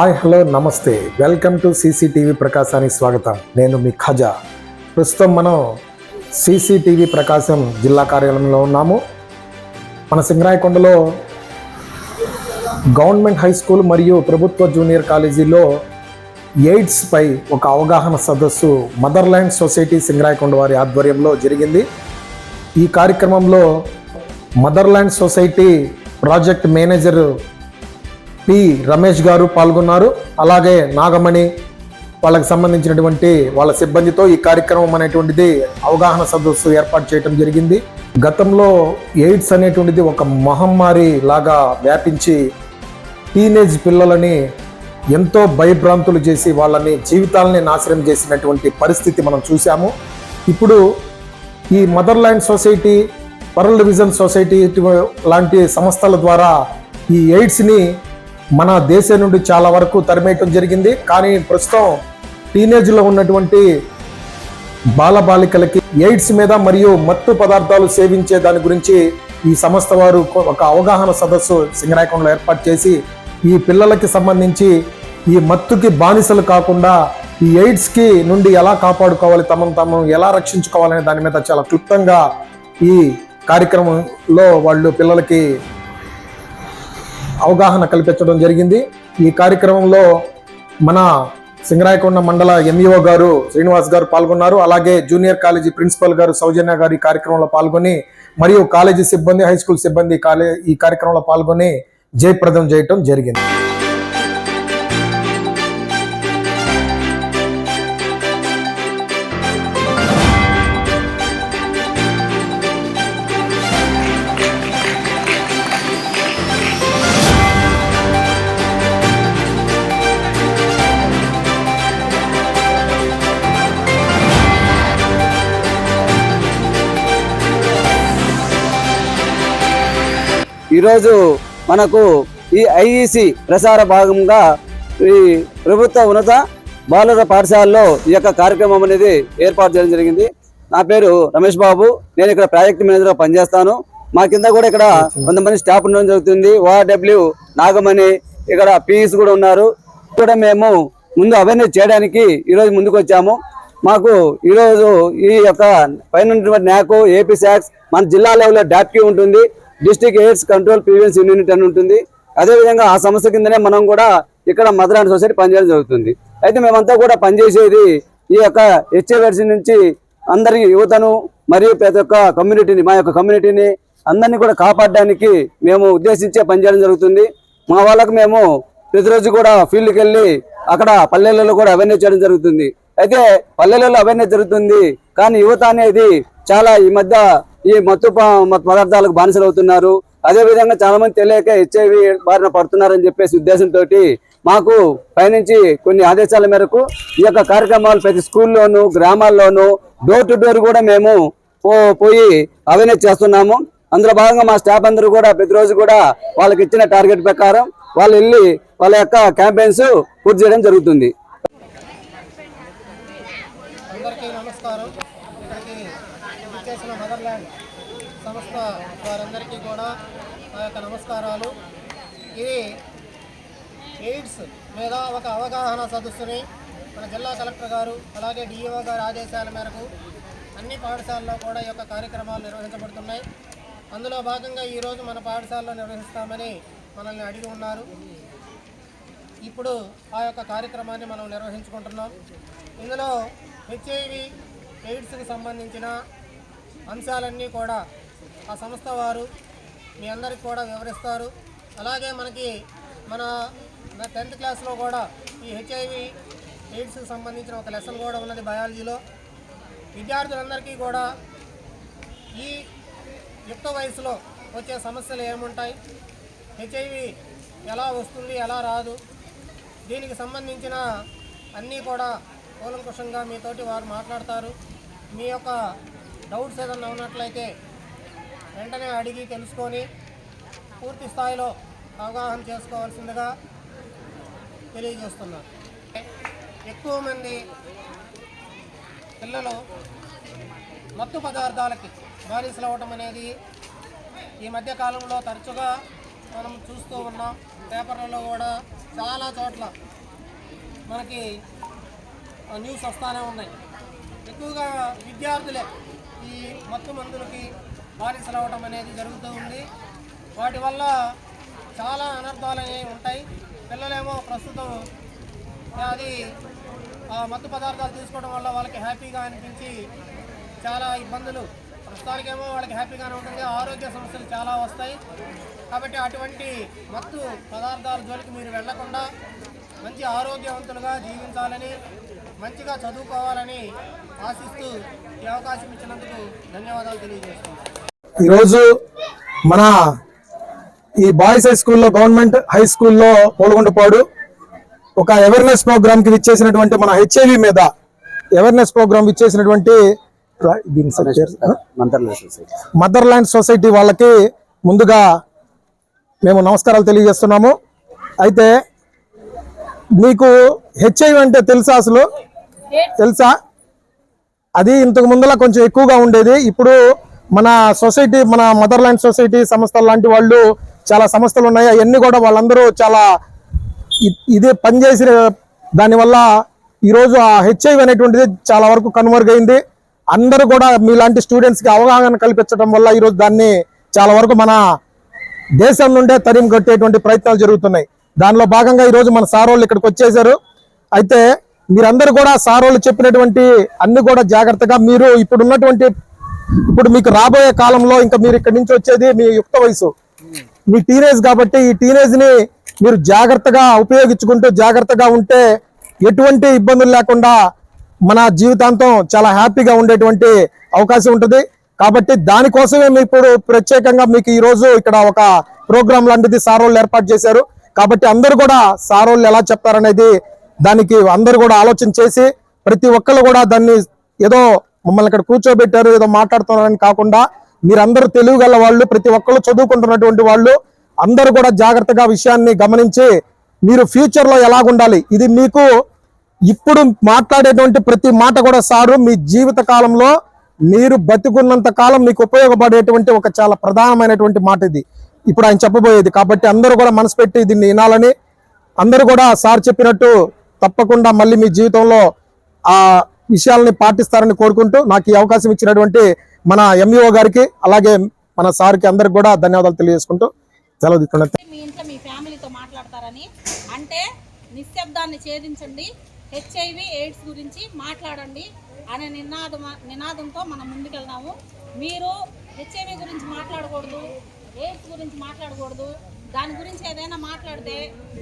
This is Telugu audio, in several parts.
హాయ్ హలో నమస్తే. వెల్కమ్ టు సీసీటీవీ ప్రకాశానికి స్వాగతం. నేను మీ ఖజా. ప్రస్తుతం మనం సీసీటీవీ ప్రకాశం జిల్లా కార్యాలయంలో ఉన్నాము. మన సింగరాయకొండలో గవర్నమెంట్ హై స్కూల్ మరియు ప్రభుత్వ జూనియర్ కాలేజీలో ఎయిడ్స్పై ఒక అవగాహన సదస్సు మదర్లాండ్ సొసైటీ సింగరాయకొండ వారి ఆధ్వర్యంలో జరిగింది. ఈ కార్యక్రమంలో motherland society project manager P. Ramesh గారు పాల్గొన్నారు. అలాగే నాగమణి వాళ్ళకి సంబంధించినటువంటి వాళ్ళ సిబ్బందితో ఈ కార్యక్రమం అనేటువంటిది అవగాహన సదస్సు ఏర్పాటు చేయడం జరిగింది. గతంలో ఎయిడ్స్ అనేటువంటిది ఒక మహమ్మారి లాగా వ్యాపించి టీనేజ్ పిల్లలని ఎంతో భయభ్రాంతులు చేసి వాళ్ళని జీవితాలని నాశనం చేసినటువంటి పరిస్థితి మనం చూసాము ఇప్పుడు ఈ motherland society world vision society లాంటి సంస్థల ద్వారా ఈ ఎయిడ్స్ని మన దేశం నుండి చాలా వరకు తరిమేయటం జరిగింది. కానీ ప్రస్తుతం టీనేజ్లో ఉన్నటువంటి బాలబాలికలకి ఎయిడ్స్ మీద మరియు మత్తు పదార్థాలు సేవించే దాని గురించి ఈ సంస్థ వారు ఒక అవగాహన సదస్సు సింగరాయకొండలో ఏర్పాటు చేసి ఈ పిల్లలకి సంబంధించి ఈ మత్తుకి బానిసలు కాకుండా ఈ ఎయిడ్స్కి నుండి ఎలా కాపాడుకోవాలి తమను తాము ఎలా రక్షించుకోవాలనే దాని మీద చాలా క్లుప్తంగా ఈ కార్యక్రమంలో వాళ్ళు పిల్లలకి అవగాహన కల్పించడం జరిగింది. ఈ కార్యక్రమంలో మన సింగరాయకొండ మండల ఎంఈఓ గారు శ్రీనివాస్ గారు పాల్గొన్నారు. అలాగే జూనియర్ కాలేజీ ప్రిన్సిపల్ గారు సౌజన్య గారు ఈ కార్యక్రమంలో పాల్గొని మరియు కాలేజీ సిబ్బంది హై స్కూల్ సిబ్బంది కాలే ఈ కార్యక్రమంలో పాల్గొని జయప్రదం చేయటం జరిగింది. ఈరోజు మనకు ఈ ఐఈసి ప్రసార భాగంగా ఈ ప్రభుత్వ ఉన్నత బాలుర పాఠశాలలో ఈ యొక్క కార్యక్రమం అనేది ఏర్పాటు చేయడం జరిగింది. నా పేరు రమేష్ బాబు. నేను ఇక్కడ ప్రాజెక్ట్ మేనేజర్గా పనిచేస్తాను. మా కింద కూడా ఇక్కడ కొంతమంది స్టాఫ్ ఉండడం జరుగుతుంది. ఓఆర్డబ్ల్యూ నాగమణి ఇక్కడ పీఈస్ కూడా ఉన్నారు. కూడా మేము ముందు అవేర్నెస్ చేయడానికి ఈరోజు ముందుకు వచ్చాము. మాకు ఈరోజు ఈ యొక్క పైన ఉన్నటువంటి ఏపీ శాక్స్ మన జిల్లా లెవెల్లో డాప్కి ఉంటుంది. District AIDS control prevention unit అని ఉంటుంది. అదేవిధంగా ఆ సంస్థ కిందనే మనం కూడా ఇక్కడ మదర్ అండ్ సొసైటీ పనిచేయడం జరుగుతుంది. అయితే మేమంతా కూడా పనిచేసేది ఈ యొక్క హెచ్ఐవర్సీ నుంచి అందరి యువతను మరియు ప్రతి ఒక్క కమ్యూనిటీని మా యొక్క కమ్యూనిటీని అందరినీ కూడా కాపాడడానికి మేము ఉద్దేశించే పనిచేయడం జరుగుతుంది. మా వాళ్ళకు మేము ప్రతిరోజు కూడా ఫీల్డ్కి వెళ్ళి అక్కడ పల్లెలలో కూడా అవేర్నెస్ చేయడం జరుగుతుంది. అయితే పల్లెలలో అవేర్నెస్ జరుగుతుంది. కానీ యువత అనేది చాలా ఈ మధ్య ఈ మత్తు ప- మత్తు పదార్థాలకు బానిసలు అవుతున్నారు అదే విధంగా చాలా మంది తెలియక హెచ్ఐవి బారిన పడుతున్నారని చెప్పేసి ఉద్దేశంతో మాకు పైనుంచి కొన్ని ఆదేశాల మేరకు ఈ యొక్క కార్యక్రమాలు ప్రతి స్కూల్లోను గ్రామాల్లోనూ డోర్ టు డోర్ కూడా మేము పో- పోయి అవేర్నెస్ చేస్తున్నాము. అందులో భాగంగా మా స్టాఫ్ అందరూ కూడా ప్రతిరోజు కూడా వాళ్ళకి ఇచ్చిన టార్గెట్ ప్రకారం వాళ్ళు వెళ్ళి వాళ్ళ యొక్క క్యాంపెయిన్స్ పూర్తి చేయడం జరుగుతుంది అందరికీ నమస్కారం ఇక్కడికి చేసిన మదర్ల్యాండ్ సంస్థ వారందరికీ కూడా నా యొక్క నమస్కారాలు. ఇది ఎయిడ్స్ మీద ఒక అవగాహన సదస్సుని మన జిల్లా కలెక్టర్ గారు అలాగే డిఈఓ గారి ఆదేశాల మేరకు అన్ని పాఠశాలలో కూడా ఈ యొక్క కార్యక్రమాలు నిర్వహించబడుతున్నాయి. అందులో భాగంగా ఈరోజు మన పాఠశాలలో నిర్వహిస్తామని మనల్ని అడిగి ఉన్నారు. ఇప్పుడు ఆ యొక్క కార్యక్రమాన్ని మనం నిర్వహించుకుంటున్నాం. ఇందులో హెచ్ఐవి ఎయిడ్స్కి సంబంధించిన అంశాలన్నీ కూడా ఆ సంస్థ వారు మీ అందరికి కూడా వివరిస్తారు. అలాగే మనకి మన టెన్త్ క్లాస్లో కూడా ఈ హెచ్ఐవి ఎయిడ్స్కి సంబంధించిన ఒక లెసన్ కూడా ఉన్నది బయాలజీలో. విద్యార్థులందరికీ కూడా ఈ యుక్త వయసులో వచ్చే సమస్యలు ఏముంటాయి? హెచ్ఐవి ఎలా వస్తుంది ఎలా రాదు? దీనికి సంబంధించిన అన్నీ కూడా కూలంకుషంగా మీతోటి వారు మాట్లాడతారు. మీ యొక్క డౌట్స్ ఏదన్నా ఉన్నట్లయితే వెంటనే అడిగి తెలుసుకొని పూర్తి స్థాయిలో అవగాహన చేసుకోవాల్సిందిగా తెలియజేస్తున్నారు ఎక్కువ మంది పిల్లలు మత్తు పదార్థాలకి బానిసలు అవ్వటం అనేది ఈ మధ్యకాలంలో తరచుగా మనం చూస్తూ ఉన్నాం. పేపర్లలో కూడా చాలా చోట్ల మనకి ఆ, న్యూస్ వస్తూనే ఉన్నాయి. ఎక్కువగా విద్యార్థులే ఈ మత్తు మందులకి బానిసలు అనేది జరుగుతూ ఉంది. వాటి వల్ల చాలా అనర్థాలు అనేవి ఉంటాయి. పిల్లలేమో ప్రస్తుతం అది ఆ మత్తు పదార్థాలు తీసుకోవడం వల్ల వాళ్ళకి హ్యాపీగా అనిపించి చాలా ఇబ్బందులు. ప్రస్తుతానికేమో వాళ్ళకి హ్యాపీగానే ఉంటుంది. ఆరోగ్య సమస్యలు చాలా వస్తాయి. కాబట్టి అటువంటి మత్తు పదార్థాల జోలికి మీరు వెళ్ళకుండా మంచి ఆరోగ్యవంతులుగా జీవించాలని మంచిగా చదువుకోవాలని ఆశిస్తూ ఈ అవకాశం ఇచ్చినందుకు ధన్యవాదాలు తెలియజేస్తున్నాను. ఈరోజు మన ఈ బాయ్స్ హై స్కూల్లో గవర్నమెంట్ హై స్కూల్లో పోల్గొండపాడు. ఒక అవేర్నెస్ ప్రోగ్రామ్కి ఇచ్చేసినటువంటి మన హెచ్ఐవి మీద అవేర్నెస్ ప్రోగ్రామ్ ఇచ్చేసినటువంటి దీని సార్ పేరు? Mantralaya society motherland society వాళ్ళకి ముందుగా మేము నమస్కారాలు తెలియజేస్తున్నాము. అయితే మీకు హెచ్ఐవి అంటే తెలుసా అసలు? తెలుసా? అది ఇంతకు ముందల కొంచెం ఎక్కువగా ఉండేది. ఇప్పుడు మన సొసైటీ మన మదర్లాండ్ సొసైటీ సంస్థలు లాంటి వాళ్ళు చాలా సంస్థలు ఉన్నాయి. అవన్నీ కూడా వాళ్ళందరూ చాలా ఇ- ఇదే పనిచేసిన దానివల్ల ఈరోజు ఆ హెచ్ఐవి అనేటువంటిది చాలా వరకు కనుమరుగైంది. అందరూ కూడా మీలాంటి స్టూడెంట్స్కి అవగాహన కల్పించడం వల్ల ఈరోజు దాన్ని చాలా వరకు మన దేశం నుండే తరిమి కట్టేటువంటి ప్రయత్నాలు జరుగుతున్నాయి. దానిలో భాగంగా ఈరోజు మన సార్ వాళ్ళు ఇక్కడికి వచ్చేసారు అయితే మీరందరూ కూడా సార్ వాళ్ళు చెప్పినటువంటి అన్ని కూడా జాగ్రత్తగా మీరు ఇప్పుడు ఉన్నటువంటి ఇప్పుడు మీకు రాబోయే కాలంలో ఇంకా మీరు ఇక్కడి నుంచి వచ్చేది మీ యుక్త వయసు. మీ టీనేజ్ కాబట్టి ఈ టీనేజ్ని మీరు జాగ్రత్తగా ఉపయోగించుకుంటూ జాగ్రత్తగా ఉంటే ఎటువంటి ఇబ్బందులు లేకుండా మన జీవితాంతం చాలా హ్యాపీగా ఉండేటువంటి అవకాశం ఉంటుంది. కాబట్టి దానికోసమే మీ ఇప్పుడు ప్రత్యేకంగా మీకు ఈ రోజు ఇక్కడ ఒక ప్రోగ్రామ్ లాంటిది సార్ ఏర్పాటు చేశారు. కాబట్టి అందరూ కూడా సార్ ఎలా చెప్తారనేది దానికి అందరూ కూడా ఆలోచన చేసి ప్రతి ఒక్కరు కూడా దాన్ని ఏదో మమ్మల్ని ఇక్కడ కూర్చోబెట్టారు ఏదో మాట్లాడుతున్నారని కాకుండా మీరందరూ తెలివి గల వాళ్ళు ప్రతి ఒక్కరు చదువుకుంటున్నటువంటి వాళ్ళు అందరూ కూడా జాగ్రత్తగా విషయాన్ని గమనించి మీరు ఫ్యూచర్లో ఎలాగుండాలి? ఇది మీకు ఇప్పుడు మాట్లాడేటువంటి ప్రతి మాట కూడా సారు మీ జీవిత కాలంలో మీరు బతికున్నంత కాలం మీకు ఉపయోగపడేటువంటి ఒక చాలా ప్రధానమైనటువంటి మాట ఇది. ఇప్పుడు ఆయన చెప్పబోయేది. కాబట్టి అందరూ కూడా మనసు పెట్టి దీన్ని వినాలని అందరూ కూడా సార్ చెప్పినట్టు తప్పకుండా మళ్ళీ మీ జీవితంలో ఆ విషయాలని పాటిస్తారని కోరుకుంటూ నాకు ఈ అవకాశం ఇచ్చినటువంటి మన ఎంఈఓ గారికి అలాగే మన సార్కి అందరికి కూడా ధన్యవాదాలు తెలియజేసుకుంటూ సెలవు తీసుకున్నాను మీ ఇంట్లో మీ ఫ్యామిలీతో మాట్లాడతారని. అంటే నిశ్శబ్దాన్ని ఛేదించండి. హెచ్ఐవి ఎయిడ్స్ గురించి మాట్లాడండి అనే నినాదం నినాదంతో మనం ముందుకెళ్దాము. మీరు హెచ్ఐవి గురించి మాట్లాడకూడదు ఎయిడ్స్ గురించి మాట్లాడకూడదు. దాని గురించి ఏదైనా మాట్లాడితే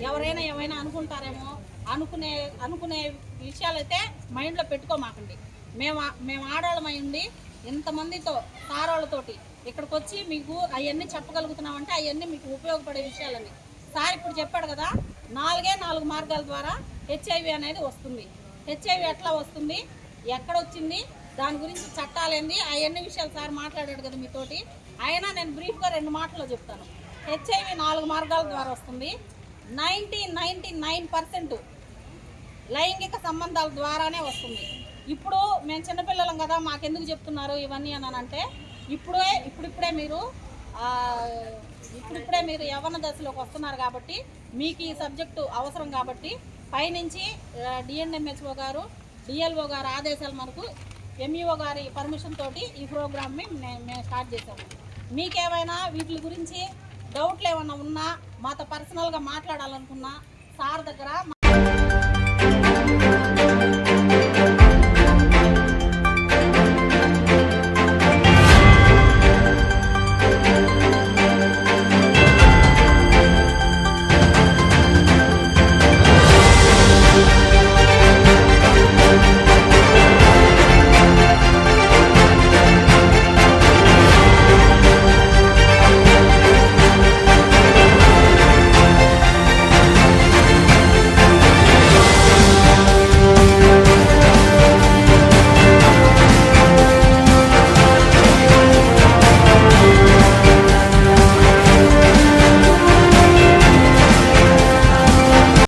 ఎవరైనా ఏమైనా అనుకుంటారేమో అనుకునే అనుకునే విషయాలైతే మైండ్లో పెట్టుకోమాకండి మేము మేము ఆడవాళ్ళమై ఉండి ఇంతమందితో సారోళ్ళతోటి ఇక్కడికి వచ్చి మీకు అవన్నీ చెప్పగలుగుతున్నామంటే అవన్నీ మీకు ఉపయోగపడే విషయాలని సార్ ఇప్పుడు చెప్పాడు కదా నాలుగే నాలుగు మార్గాల ద్వారా హెచ్ఐవి అనేది వస్తుంది. హెచ్ఐవి ఎట్లా వస్తుంది? ఎక్కడ వచ్చింది దాని గురించి చట్టాలేంది? అవన్నీ విషయాలు సార్ మాట్లాడాడు కదా మీతోటి. అయినా నేను బ్రీఫ్గా రెండు మాటల్లో చెప్తాను. హెచ్ఐవి నాలుగు మార్గాల ద్వారా వస్తుంది. నైంటీ నైంటీ నైన్ పర్సెంట్ లైంగిక సంబంధాల ద్వారానే వస్తుంది. ఇప్పుడు మేము చిన్నపిల్లలం కదా మాకెందుకు చెప్తున్నారు ఇవన్నీ అని అంటే ఇప్పుడే ఇప్పుడిప్పుడే మీరు ఇప్పుడిప్పుడే మీరు యవన దశలోకి వస్తున్నారు కాబట్టి మీకు ఈ సబ్జెక్టు అవసరం కాబట్టి పైనుంచి డిఎన్ఎంహెచ్ఓ గారు డిఎల్ఓ గారు ఆదేశాల మనకు ఎంఈఓ గారి పర్మిషన్ తోటి ఈ ప్రోగ్రామ్ని మేము స్టార్ట్ చేసాము మీకేమైనా వీటి గురించి డౌట్లు ఏమైనా ఉన్నా మాతో పర్సనల్గా మాట్లాడాలనుకున్నా సార్ దగ్గర